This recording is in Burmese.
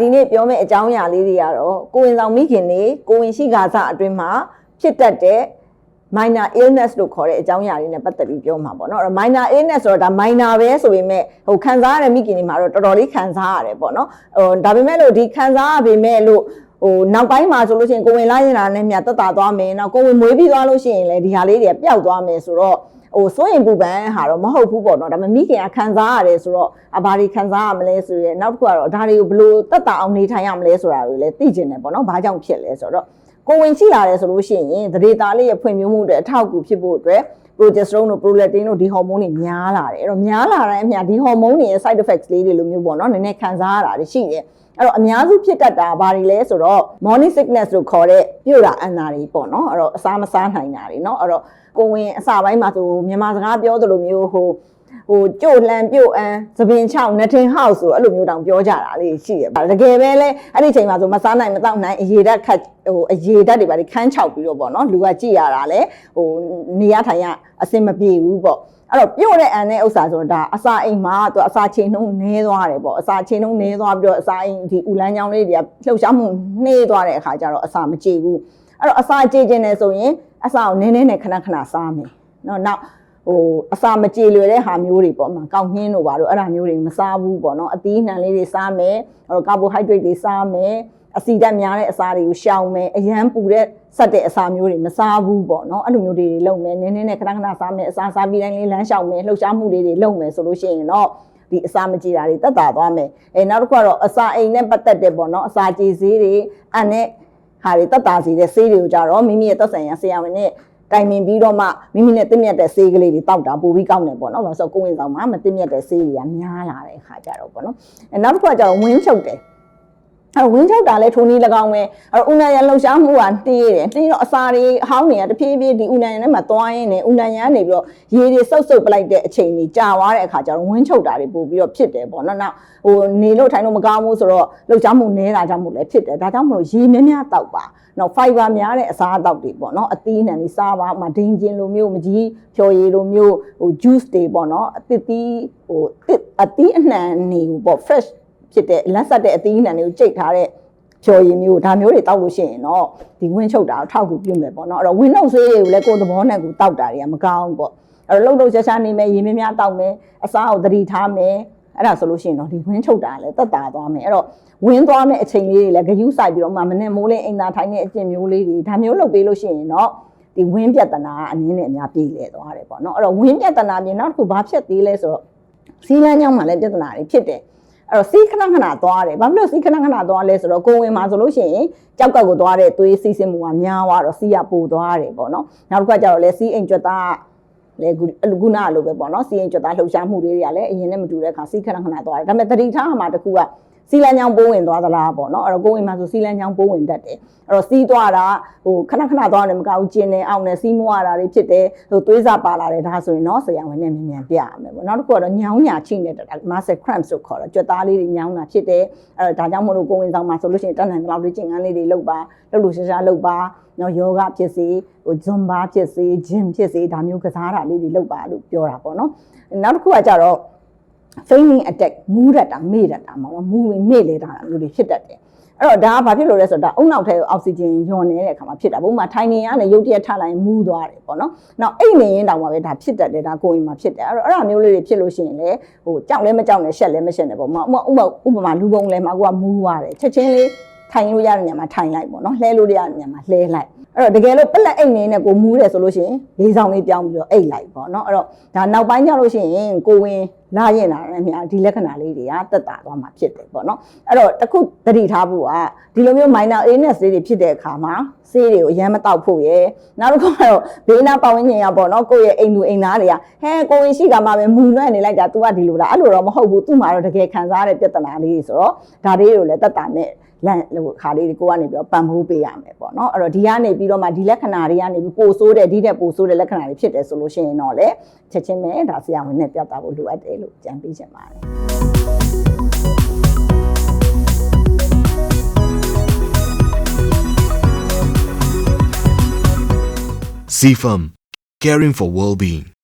ဒီနေ့ပြောမယ့်အကြောင်းအရာလေးတွေကတော့ကိုဝင်ဆောင်မိခင်တွေကိုဝင်ရှိကာစအတွင်းမှာဖြစ်တတ်တဲ့ minor illness လို့ခေါ်တဲ့အကြောင်းအရာလေးနဲ့ပတ်သက်ပြီးပြောမှာပေါ့နော်အဲ့တော့ minor illness ဆိုတော့ဒါ minor ပဲဆိုပေမဲ့ဟိုခံစားရတဲ့မိခင်တွေမှာတော့တော်တော်လေးခံစားရတယ်ပေါ့နော်ဟိုဒါပေမဲ့လို့ဒီခံစားရပေမဲ့လို့ဟိုနောက်ပိုင်းမှာဆိုလို့ရှိရင်ကိုဝင်လာရင်လာနဲ့မြတ်တက်တာသွားမယ်နောက်ကိုဝင်မွေးပြီးသွားလို့ရှိရင်လည်းဒီဟာလေးတွေပျောက်သွားမယ်ဆိုတော့ ဟိုစိုးရင်ပူပန်ဟာတော့မဟုတ်ဘူးပေါ့နော်ဒါပေမဲ့မိခင်ကခံစားရတယ်ဆိုတော့အဘာတွေခံစားရမလဲဆိုရဲနောက်တစ်ခုကတော့ဒါတွေကိုဘယ်လိုတက်တာအောင်နေထိုင်ရမလဲဆိုတာတွေလည်းသိကျင်တယ်ပေါ့နော်ဘာကြောင့်ဖြစ်လဲဆိုတော့ကိုဝင်ရှိလာတယ်ဆိုလို့ရှိရင်သတိသားလေးရဲ့ဖွံ့ဖြိုးမှုတွေအထောက်အကူဖြစ်ဖို့အတွက် progesterone တို့ prolactin တို့ဒီဟော်မုန်းတွေများလာတယ်အဲ့တော့များလာတဲ့အမျှဒီဟော်မုန်းတွေရဲ့ side effects လေးတွေလိုမျိုးပေါ့နော်နည်းနည်းခံစားရတာတွေရှိတယ်အဲ့တော့အများစုဖြစ်တတ်တာဘာတွေလဲဆိုတော့ morning sickness လို့ခေါ်တဲ့ ပြို့တာအန်နာတွေပေါ့နော်အဲ့တော့အစားမစားနိုင်တာတွေနော်အဲ့တော့ကိုဝင်အစပိုင်းမှာဆိုမြန်မာစကားပြောသလိုမျိုးဟိုဟိုကြိုလှန်ပြုတ်အန်းသပင်ချောက်နထင်ဟောက်ဆိုအဲ့လိုမျိုးတောင်ပြောကြတာလေးရှိရပါတကယ်ပဲလဲအဲ့ဒီချိန်မှာဆိုမစားနိုင်မတော့နိုင်အရေဓာတ်ခတ်ဟိုအရေဓာတ်တွေပါခန်းချောက်ပြီးတော့ပေါ့နော်လူကကြည့်ရတာလဲဟိုနေရထိုင်ရအဆင်မပြေဘူးပေါ့ အဲ့တော့ပြုတ်တဲ့အန်တဲ့ဥစ္စာဆိုတော့ဒါအစာအိမ်မှာသူအစာချိန်နှုံးနည်းသွားတယ်ပေါ့အစာချိန်နှုံးနည်းသွားပြီးတော့အစာအိမ်ဒီဥလန်းချောင်းလေးတွေကလှုပ်ရှားမှုနှေးသွားတဲ့အခါကျတော့အစာမကြေဘူးအဲ့တော့အစာကြေခြင်းတယ်ဆိုရင်အစာကိုနည်းနည်းနဲ့ခဏခဏစားမယ်နော်နောက် ဟိုအစာမကြေလွယ်တဲ့ဟာမျိုးတွေပေါ့မှာကောက်နှင်းတို့ပါတော့အဲ့ဒါမျိုးတွေမစားဘူးပေါ့နော်အသီးနှံလေးတွေစားမယ်အဲ့တော့ကာဘိုဟိုက်ဒရိတ်တွေစားမယ်အဆီဓာတ်များတဲ့အစာတွေကိုရှောင်မယ်အရန်ပူတဲ့ဆက်တဲ့အစာမျိုးတွေမစားဘူးပေါ့နော်အဲ့လိုမျိုးတွေလုပ်မယ်နည်းနည်းနဲ့ခဏခဏစားမယ်အစာစားပြီးတိုင်းလေးလမ်းလျှောက်မယ်လှုပ်ရှားမှုလေးတွေလုပ်မယ်ဆိုလို့ရှိရင်တော့ဒီအစာမကြေတာတွေတက်တာသွားမယ်အဲနောက်တစ်ခုကတော့အစာအိမ်နဲ့ပတ်သက်တဲ့ပေါ့နော်အစာကြေဆေးတွေအန်နဲ့ဟာတွေတက်တာစီတဲ့ဆေးတွေကိုကြတော့မိမိရဲ့သက်ဆိုင်ရာဆရာဝန်နဲ့ တိုင်ပင်ပြီးတော့မှမိမိနဲ့တင့်မြတ်တဲ့ဆေးကလေးတွေတောက်တာပိုပြီးကောင်းတယ်ပေါ့နော်။ဘာလို့ဆိုတော့ကိုယ်ဝင်ဆောင်မှာမတင့်မြတ်တဲ့ဆေးတွေကများလာတဲ့အခါကြတော့ပေါ့နော်။အဲနောက်တစ်ခုကကျတော့ဝင်းချုပ်တယ်။ အဲဝင်းချုပ်တာလဲထိုးနည်း၎င်းပဲအဲဥနာရန်လှုပ်ရှားမှုကတေးတယ်တေးတော့အစာတွေအဟောင်းတွေကတဖြည်းဖြည်းဒီဥနာရန်ထဲမှာသွားရင်းနဲ့ဥနာရန်ကနေပြီးတော့ရေတွေစုပ်စုပ်ပလိုက်တဲ့အချိန်ကြီးကြာသွားတဲ့အခါကျတော့ဝင်းချုပ်တာတွေပို့ပြီးတော့ဖြစ်တယ်ပေါ့နော်နောက်ဟိုနေလို့ထိုင်လို့မကောင်းဘူးဆိုတော့လှုပ်ရှားမှုနည်းတာကြောင့်မို့လဲဖြစ်တယ်ဒါကြောင့်မလို့ရေများများတောက်ပါနော် fiber များတဲ့အစားအသောက်တွေပေါ့နော်အသီးနှံတွေစားပါဥမာဒိန်ကျင်လိုမျိုးမကြီးဖြော်ရည်လိုမျိုးဟို juice တွေပေါ့နော်အသစ်သီးဟိုအသီးအနှံတွေကိုပေါ့ fresh ဖြစ်တဲ့လက်ဆက်တဲ့အသီးနှံတွေကိုကြိတ်ထားတဲ့ဖြော်ရည်မျိုးဒါမျိုးတွေတောက်လို့ရှိရင်တော့ဒီဝင်းချုပ်တာထောက်ကူပြုမယ်ပေါ့နော်အဲ့တော့ဝင်းနှုတ်ဆေးတွေကိုလည်းကိုယ်သဘောနဲ့ကိုတောက်တာတွေကမကောင်းဘူးပေါ့အဲ့တော့လှုပ်လှုပ်ရှားရှားနေမယ်ရေများများတောက်မယ်အစားကိုသတိထားမယ်အဲ့ဒါဆိုလို့ရှိရင်တော့ဒီဝင်းချုပ်တာလည်းတက်တာသွားမယ်အဲ့တော့ဝင်းသွားမဲ့အချိန်လေးတွေလည်းဂယုစိုက်ပြီးတော့မှမနဲ့မိုးလင်းအိမ်သာထိုင်တဲ့အကျင့်မျိုးလေးတွေဒါမျိုးလုပ်ပေးလို့ရှိရင်တော့ဒီဝင်းပြဿနာအနည်းနဲ့အများပြေးလေသွားတယ်ပေါ့နော်အဲ့တော့ဝင်းပြဿနာပြင်နောက်တစ်ခုဘာဖြစ်သေးလဲဆိုတော့စီးလန်းကြောင်းမှာလည်းပြဿနာတွေဖြစ်တယ် အဲ့တော့စီးခဏခဏသွားတယ်ဘာဖြစ်လို့စီးခဏခဏသွားလဲဆိုတော့ကိုဝင်မှာဆိုလို့ရှိရင်ကြောက်ကက်ကိုသွားတဲ့သွေးစီးဆင်းမှုကများသွားတော့စီးရပိုသွားတယ်ပေါ့နော်နောက်တစ်ခါကျတော့လဲစီးအိမ်ကျွတ်သားလေခုနလိုပဲပေါ့နော်စီရင်ကျွတ်သားလှုပ်ရှားမှုတွေကလည်းအရင်နဲ့မတူတဲ့အခါစီးခဏခဏသွားတယ်ဒါပေမဲ့တတိထားမှာတခုက စီလန်းချောင်းပိုးဝင်သွားသလားပေါ့နော်အဲ့တော့ကိုဝင်မှာဆိုစီလန်းချောင်းပိုးဝင်တတ်တယ်အဲ့တော့စီးသွားတာဟိုခဏခဏသွားတယ်မကောက်ကျင်နေအောင်နဲ့စီးမွားတာတွေဖြစ်တယ်ဟိုသွေးစာပါလာတယ်ဒါဆိုရင်တော့ဆရာဝန်နဲ့မြန်မြန်ပြရမယ်ပေါ့နောက်တစ်ခုကတော့ညောင်းညာချိနေတာ muscle cramps လို့ခေါ်တော့ကြွက်သားလေးတွေညောင်းတာဖြစ်တယ်အဲ့တော့ဒါကြောင့်မလို့ကိုဝင်ဆောင်မှာဆိုလို့ရှိရင်တန်းတန်းလောက်လေးကျင်ကန်းလေးတွေလုပ်ပါလုပ်လို့ရှားရှားလုပ်ပါနော်ယောဂဖြစ်စေဟိုဇွန်ဘာဖြစ်စေဂျင်ဖြစ်စေဒါမျိုးကစားတာလေးတွေလုပ်ပါလို့ပြောတာပေါ့နော်နောက်တစ်ခုကကြတော့ fainting attack မူးရတာမေ့ရတာပေါ့နော်မူးမေ့လေတာမျိုးတွေဖြစ်တတ်တယ်အဲ့တော့ဒါကဘာဖြစ်လို့လဲဆိုတော့ဒါအုံနောက်ထဲကိုအောက်ဆီဂျင်ညွန်နေတဲ့အခါမှာဖြစ်တာဘုံမှာထိုင်နေရနဲ့ရုပ်တရက်ထလိုက်မူးသွားတယ်ပေါ့နော်။နောက်အိတ်နေရင်တောင်မှပဲဒါဖြစ်တတ်တယ်ဒါကိုယ်ရင်မှာဖြစ်တယ်အဲ့တော့အဲ့ဒါမျိုးလေးတွေဖြစ်လို့ရှိရင်လေဟိုကြောက်လဲမကြောက်နဲ့ရှက်လဲမရှက်နဲ့ပေါ့။ဥပမာဥပမာဥပမာလူပုံလဲမှာကိုကမူးသွားတယ်ချက်ချင်းလေးထိုင်လို့ရတဲ့နေရာမှာထိုင်လိုက်ပေါ့နော်လှဲလို့ရတဲ့နေရာမှာလှဲလိုက် အဲ့တော့တကယ်လို့ပလက်အိတ်နေနဲ့ကိုမူးတယ်ဆိုလို့ရှိရင်လေးဆောင်လေးပြောင်းပြီးတော့အိတ်လိုက်ပေါ့နော်အဲ့တော့ဒါနောက်ပိုင်းကျလို့ရှိရင်ကိုဝင်လာရင်လာတယ်များဒီလက္ခဏာလေးတွေကတက်တာသွားမှာဖြစ်တယ်ပေါ့နော်အဲ့တော့တခုသတိထားဖို့ကဒီလိုမျိုး minor illness လေးတွေဖြစ်တဲ့အခါမှာဆေးတွေကိုအရင်မတောက်ဖို့ရယ်နောက်တစ်ခုကတော့ဘေးနာပတ်ဝန်းကျင်ရပေါ့နော်ကိုယ့်ရဲ့အိမ်သူအိမ်သားတွေကဟဲကိုဝင်ရှိကမှပဲမူနှဲ့နေလိုက်တာ तू ကဒီလိုလားအဲ့လိုတော့မဟုတ်ဘူးသူ့မှာတော့တကယ်ခံစားရတဲ့ပြဿနာလေးတွေဆိုတော့ဒါလေးတွေကိုလည်းတက်တာနဲ့ လန့်ဟိုခါလေးကိုကနေပြီးတော့ပံ့ပိုးပေးရမယ်ပေါ့နော်အဲ့တော့ဒီကနေပြီးတော့မှဒီလက္ခဏာတွေကနေပြီးပိုဆိုးတဲ့ဒီတဲ့ပိုဆိုးတဲ့လက္ခဏာတွေဖြစ်တယ်ဆိုလို့ရှိရင်တော့လေချက်ချင်းပဲဒါဆရာဝန်နဲ့ပြသဖို့လိုအပ်တယ်လို့ကြံပေးချင်ပါတယ် CFM, caring for well-being.